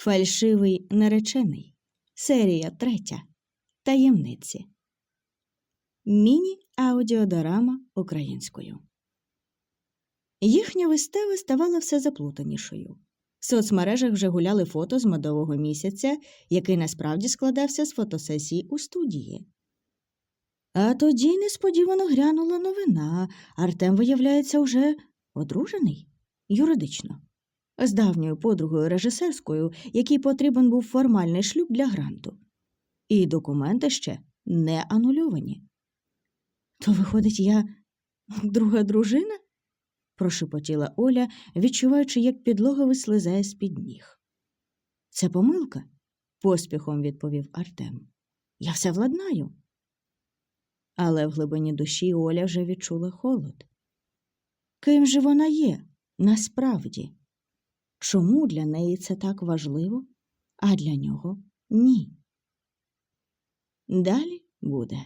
Фальшивий наречений. Серія третя. Таємниці. Міні-аудіодорама українською. Їхня вистава ставала все заплутанішою. В соцмережах вже гуляли фото з медового місяця, який насправді складався з фотосесій у студії. А тоді несподівано грянула новина. Артем, виявляється, уже одружений юридично з давньою подругою режисерською, якій потрібен був формальний шлюб для гранту. І документи ще не анульовані. То, виходить, я друга дружина? прошепотіла Оля, відчуваючи, як підлога вислизає з-під ніг. Це помилка, поспіхом відповів Артем. Я все владнаю. Але в глибині душі Оля вже відчула холод. Ким же вона є насправді? Чому для неї це так важливо, а для нього ні? Далі буде.